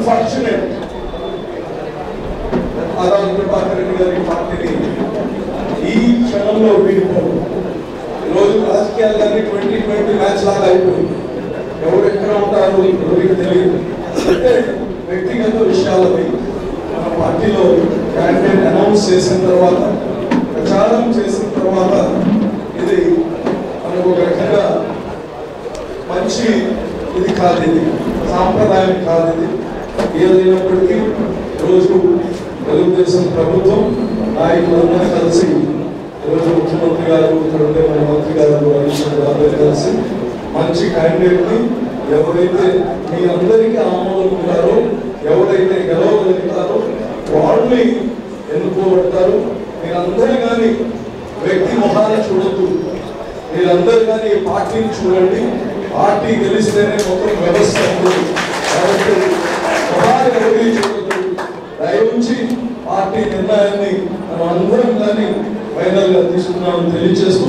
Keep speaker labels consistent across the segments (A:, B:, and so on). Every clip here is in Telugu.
A: అన్ఫార్చునేట్ అలా ప్రభాకర్ రెడ్డి గారి పార్టీని ఈ క్షణంలో వీడిపోవడం ఈరోజు రాజకీయాలన్నీ ట్వంటీ ట్వంటీ మ్యాచ్ లాగా అయిపోయింది. ఎవరు ఎక్కడ ఉంటారు ఎవరికి తెలియదు. అంటే వ్యక్తిగత విషయాలపై మన పార్టీలో క్యాండిడేట్ అనౌన్స్ చేసిన తర్వాత ప్రచారం చేసిన తర్వాత ఇది మనకు ఒక రకంగా మంచి ఇది కాదు ఇది సాంప్రదాయం కాదు ఇది. ఏదైనప్పటికీ రోజు తెలుగుదేశం ప్రభుత్వం నాయకులందరూ కలిసి ఈరోజు ముఖ్యమంత్రి గారు ఇక్కడ ఉండే మన మంత్రి గారు అందరూ కలిసి మంచి క్యాండిడేట్ని ఎవరైతే మీ అందరికీ ఆమోదం ఉంటారో ఎవరైతే గెలవగలుగుతారో వాళ్ళని ఎన్నుకోబడతారు. మీరందరూ కానీ వ్యక్తి మొహాన్ని చూడద్దు. మీరందరూ కానీ పార్టీని చూడండి. పార్టీ గెలిస్తేనే మొత్తం వ్యవస్థ ఉంటుంది. దయవుంచి పార్టీ నిర్ణయాన్ని మనం అందరం కానీ ఫైనల్గా తీసుకున్నామని తెలియజేస్తూ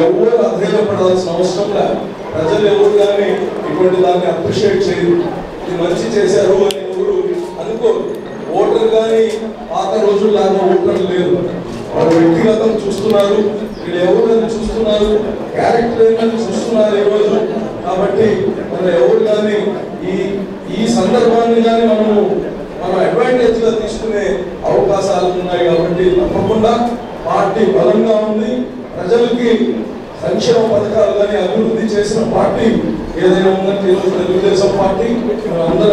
A: ఎవరు అధైర్యపడాల్సిన అవసరం లే. ప్రజలు ఎవరు కానీ ఇటువంటి దాన్ని అప్రిషియేట్ చేయరు. ఇది మంచి చేశారు అని ఎవరు అనుకోరు. ఓటర్ కానీ పాత రోజుల్లాగా ఓటర్లు లేరు. వారు వ్యక్తిగతం చూస్తున్నారు. వీళ్ళు ఎవరు చూస్తున్నారు. క్యారెక్టర్ ఏమని చూస్తున్నారు ఈ రోజు. కాబట్టి మనం ఎవరు కానీ ఈ ఈ సందర్భాన్ని కానీ మనము మనం అడ్వాంటేజ్గా తీసుకునే అవకాశాలు ఉన్నాయి కాబట్టి తప్పకుండా పార్టీ బలంగా ఉంది. ప్రజలకి సంక్షేమ పథకాలు కానీ అభివృద్ధి చేసిన పార్టీ ఏదైనా ఉందంటే ఈరోజు తెలుగుదేశం పార్టీ. అందరం